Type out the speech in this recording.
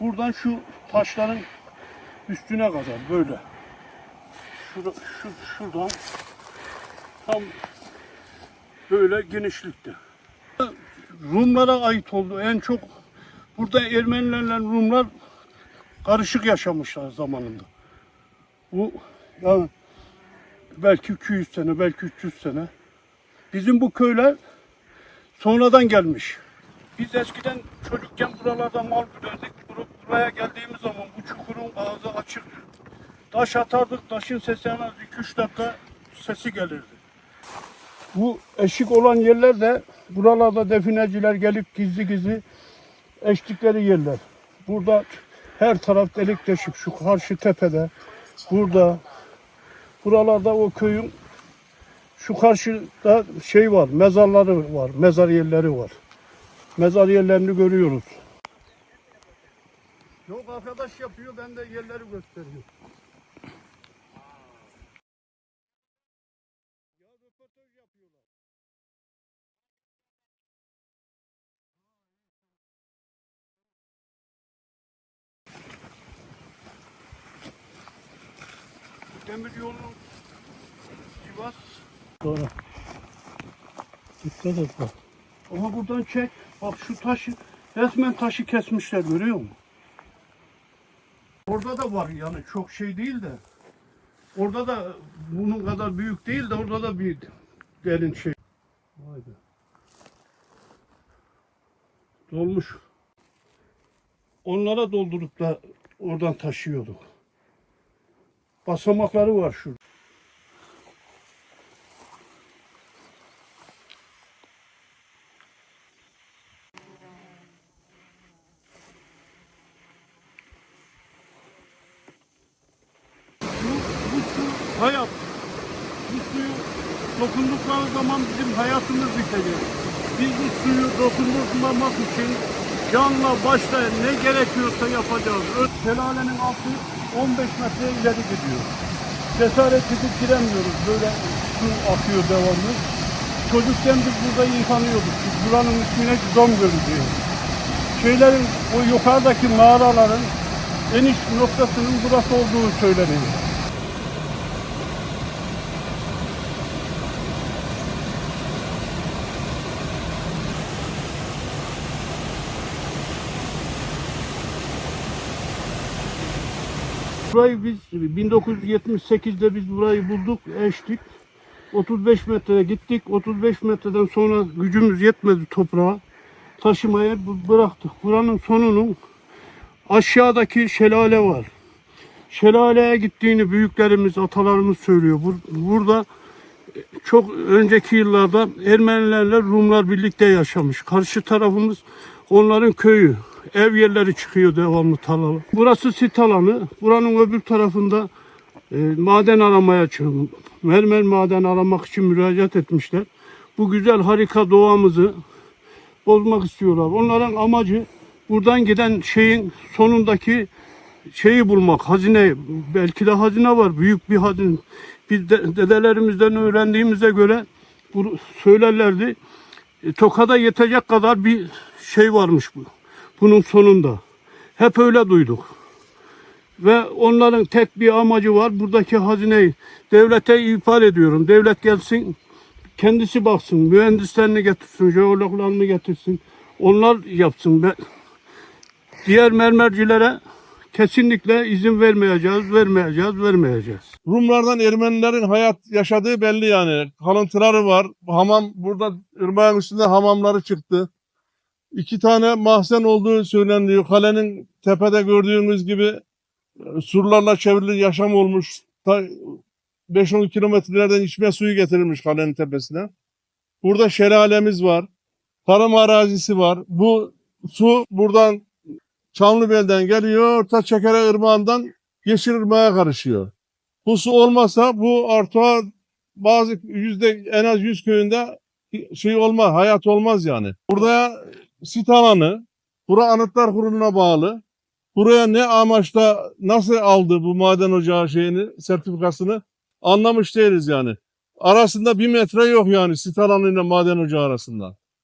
buradan şu taşların üstüne kadar böyle. Şura, şu, şuradan tam böyle genişlikte. Rumlara ait oldu. En çok burada Ermenilerle Rumlar karışık yaşamışlar zamanında. Bu yani belki 200 sene, belki 300 sene. Bizim bu köyler sonradan gelmiş. Biz eskiden çocukken buralarda mal güderdik. Buraya geldiğimiz zaman bu çukurun ağzı açık. Taş atardık, taşın sesi en az 2-3 dakika sesi gelirdi. Bu eşik olan yerler de buralarda defineciler gelip gizli gizli eştikleri yerler. Burada her taraf delik deşik. Şu karşı tepede, burada, buralarda o köyün şu karşıda şey var, mezarları var, mezar yerleri var. Mezar yerlerini görüyoruz. Yok arkadaş yapıyor, ben de yerleri gösteriyorum. Ya röportaj yapıyorlar. Demir yolu Sivas. Sonra. Dikkat et bak. Ama buradan çek. Bak şu taşı resmen taşı kesmişler görüyor musun? Orada da var yani çok şey değil de. Orada da bunun kadar büyük değil de orada da bir derin şey. Vay be. Dolmuş. Onlara doldurup da oradan taşıyorduk. Basamakları var şurada. Hayat. Bu suyu dokundukları zaman bizim hayatımız bitecek. Biz bu suyu dokundurmamak için canla başla ne gerekiyorsa yapacağız. Ö- Şelalenin altı 15 metre ileri gidiyor. Cesaret edip giremiyoruz. Böyle su akıyor devamlı. Çocukken biz burada yıkanıyorduk. Biz buranın ismine dom diyor. Şeylerin, o yukarıdaki mağaraların eniş noktasının burası olduğu söyleniyor. Burayı biz 1978'de biz burayı bulduk, eştik. 35 metreye gittik. 35 metreden sonra gücümüz yetmedi toprağa. Taşımaya bıraktık. Buranın sonunun aşağıdaki şelale var. Şelaleye gittiğini büyüklerimiz, atalarımız söylüyor. Bur- Burada çok önceki yıllarda Ermenilerle Rumlar birlikte yaşamış. Karşı tarafımız onların köyü. Ev yerleri çıkıyor devamlı tarlalı. Burası sit alanı. Buranın öbür tarafında e, maden aramaya çıkıyor. Mermer maden aramak için müracaat etmişler. Bu güzel harika doğamızı bozmak istiyorlar. Onların amacı buradan giden şeyin sonundaki şeyi bulmak, hazine. Belki de hazine var, büyük bir hazine. Biz de, dedelerimizden öğrendiğimize göre bu söylerlerdi. E, Tokada yetecek kadar bir şey varmış bu. Bunun sonunda. Hep öyle duyduk. Ve onların tek bir amacı var. Buradaki hazineyi devlete ihbar ediyorum. Devlet gelsin, kendisi baksın, mühendislerini getirsin, jeologlarını getirsin. Onlar yapsın. Ben, diğer mermercilere kesinlikle izin vermeyeceğiz, vermeyeceğiz, vermeyeceğiz. Rumlardan Ermenilerin hayat yaşadığı belli yani. Kalıntıları var. Hamam burada ırmağın üstünde hamamları çıktı. İki tane mahzen olduğu söyleniyor. Kalenin tepede gördüğünüz gibi e, surlarla çevrili yaşam olmuş. Ta 5-10 kilometrelerden içme suyu getirilmiş kalenin tepesine. Burada şelalemiz var. Tarım arazisi var. Bu su buradan Çamlıbel'den geliyor. Ta Çekere Irmağı'ndan Yeşilırmak'a karışıyor. Bu su olmasa bu Artuğa bazı yüzde en az 100 köyünde şey olmaz, hayat olmaz yani. Burada sit alanı, bura Anıtlar Kurulu'na bağlı. Buraya ne amaçla nasıl aldı bu maden ocağı şeyini, sertifikasını anlamış değiliz yani. Arasında bir metre yok yani sit alanıyla maden ocağı arasında.